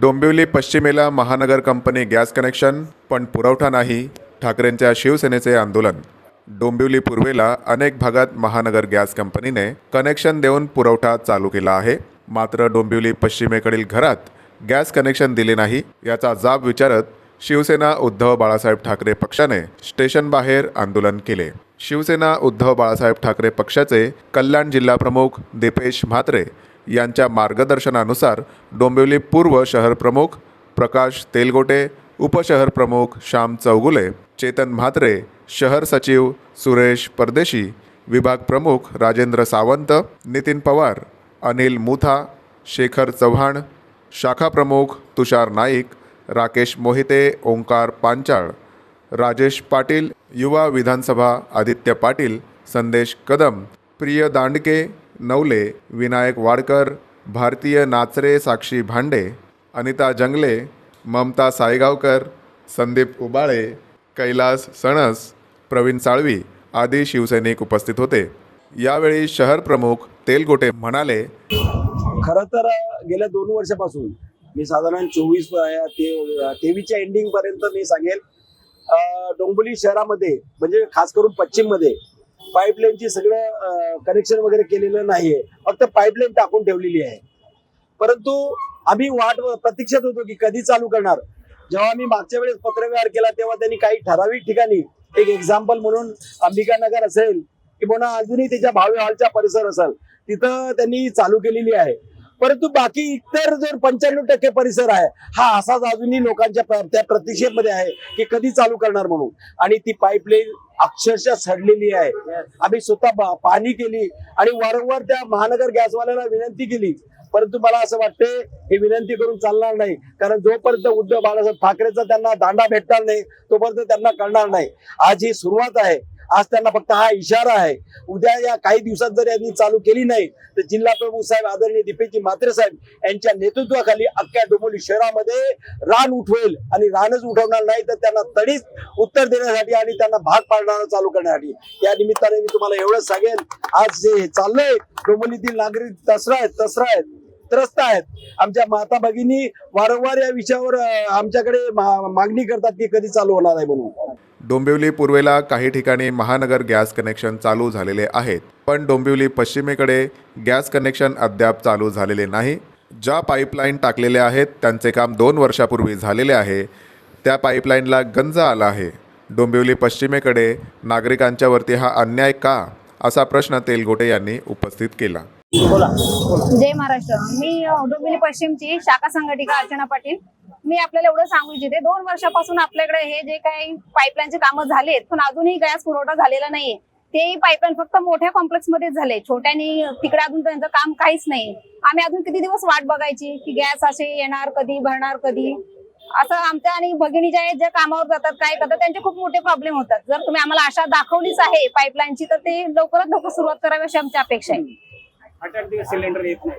डोंबिवली पश्चिमेला महानगर company gas connection पण पुरवठा नाही ठाकरेंच्या शिवसेनेचे आंदोलन. डोंबिवली पूर्वेला अनेक भागात महानगर गॅस कंपनीने कनेक्शन देऊन पुरवठा चालू केला आहे. मात्र डोंबिवली पश्चिमेकडील घरात गॅस कनेक्शन दिले नाही याचा जाब विचारत शिवसेना उद्धव बाळासाहेब ठाकरे पक्षाने स्टेशनबाहेर आंदोलन केले. शिवसेना उद्धव बाळासाहेब ठाकरे पक्षाचे कल्याण जिल्हाप्रमुख दीपेश म्हात्रे यांच्या मार्गदर्शनानुसार डोंबिवली पूर्व शहर प्रमुख प्रकाश तेलगोटे उपशहर प्रमुख श्याम चौगुले चेतन म्हात्रे शहर सचिव सुरेश परदेशी विभाग प्रमुख राजेंद्र सावंत नितीन पवार अनिल मुथा शेखर चव्हाण शाखा प्रमुख तुषार नाईक राकेश मोहिते ओंकार पांचाळ राजेश पाटील युवा विधानसभा आदित्य पाटील संदेश कदम प्रिय दांडके नवले विनायक वाडकर भारतीय नाचरे साक्षी भांडे अनिता जंगले ममता सायगावकर संदीप उबाळे कैलास सणस प्रवीण साळवी आदी शिवसैनिक उपस्थित होते. यावेळी शहर प्रमुख तेलगोटे म्हणाले खरं तर गेल्या दोन वर्षापासून मी साधारण चोवीस ते तेवीसच्या एंडिंग पर्यंत मी सांगेल अं, डोंबिवली शहरामध्ये म्हणजे खास करून पश्चिममध्ये पाईपलाईनची सगळं कनेक्शन वगैरे केलेलं नाहीये. फक्त पाईपलाईन टाकून ठेवलेली आहे. परंतु आम्ही वाट प्रतीक्षात होतो की कधी चालू करणार. जेव्हा आम्ही मागच्या वेळेस पत्रव्यवहार केला तेव्हा त्यांनी काही ठराविक ठिकाणी एक एक्झाम्पल म्हणून अंबिकानगर असेल किंवा अजूनही त्याच्या भावे हॉलचा परिसर असेल तिथं त्यांनी चालू केलेली आहे. परंतु बाकी इतर जर पंच्याण्णव टक्के परिसर आहे हा असाच अजूनही लोकांच्या त्या प्रतीक्षेमध्ये आहे की कधी चालू करणार म्हणून. आणि ती पाईपलाईन अक्षरशः सडलेली आहे. आम्ही स्वतः पाणी केली आणि वारंवार त्या महानगर गॅसवाल्याला विनंती केली. परंतु मला असं वाटतंय हे विनंती करून चालणार नाही. कारण जोपर्यंत उद्धव बाळासाहेब ठाकरेचा त्यांना दांडा भेटणार नाही तोपर्यंत त्यांना कळणार नाही. आज ही सुरुवात आहे. आज त्यांना फक्त हा इशारा आहे. उद्या या काही दिवसात जर यांनी चालू केली नाही तर जिल्हा प्रमुख साहेब आदरणीय दीपेजी म्हात्रे साहेब यांच्या नेतृत्वाखाली अख्ख्या डोंबोली शहरामध्ये रान उठवेल आणि रानच उठवणार नाही तर त्यांना तडीच उत्तर देण्यासाठी आणि त्यांना भाग पाडणार चालू करण्यासाठी. या निमित्ताने मी तुम्हाला एवढंच सांगेन आज जे हे चाललंय डोंबोलीतील नागरिक तसरा आहेत तसरा आहेत त्रस्त आहेत. आमच्या माता भगिनी वारंवार या विषयावर आमच्याकडे मागणी करतात की कधी चालू होणार आहे म्हणून. डोंबिवली पूर्वेला काही ठिकाणी महानगर गॅस कनेक्शन चालू झालेले आहेत. पण डोंबिवली पश्चिमेकडे गॅस कनेक्शन अद्याप चालू झालेले नाही. ज्या पाईपलाईन टाकलेल्या आहेत त्यांचे काम दोन वर्षापूर्वी झालेले आहे. त्या पाईपलाईनला गंज आला आहे. डोंबिवली पश्चिमेकडे नागरिकांच्या वरती हा अन्याय का? असा प्रश्न तेलगोटे यांनी उपस्थित केला. जय महाराष्ट्र. मी डोंबिवली पश्चिमची शाखा संघटिका अर्चना पाटील. मी आपल्याला एवढं सांगू इच्छिते दोन वर्षापासून आपल्याकडे हे जे काही पाईपलाईनचे कामं झालेत पण अजूनही गॅस पुरवठा झालेला नाहीये. ते पाईपलाईन फक्त मोठ्या कॉम्प्लेक्समध्ये झाले छोट्यानी तिकडे अजून त्यांचं काम काहीच नाही. आम्ही अजून किती दिवस वाट बघायची की गॅस असे येणार कधी भरणार कधी? असं आमच्या आणि भगिनी ज्या आहेत ज्या कामावर जातात काय करतात त्यांचे खूप मोठे प्रॉब्लेम होतात. जर तुम्ही आम्हाला आशा दाखवलीच आहे पाईपलाईनची तर ते लवकरात लवकर सुरुवात करावी अशी आमची अपेक्षा आहे. सिलेंडर येत नाही.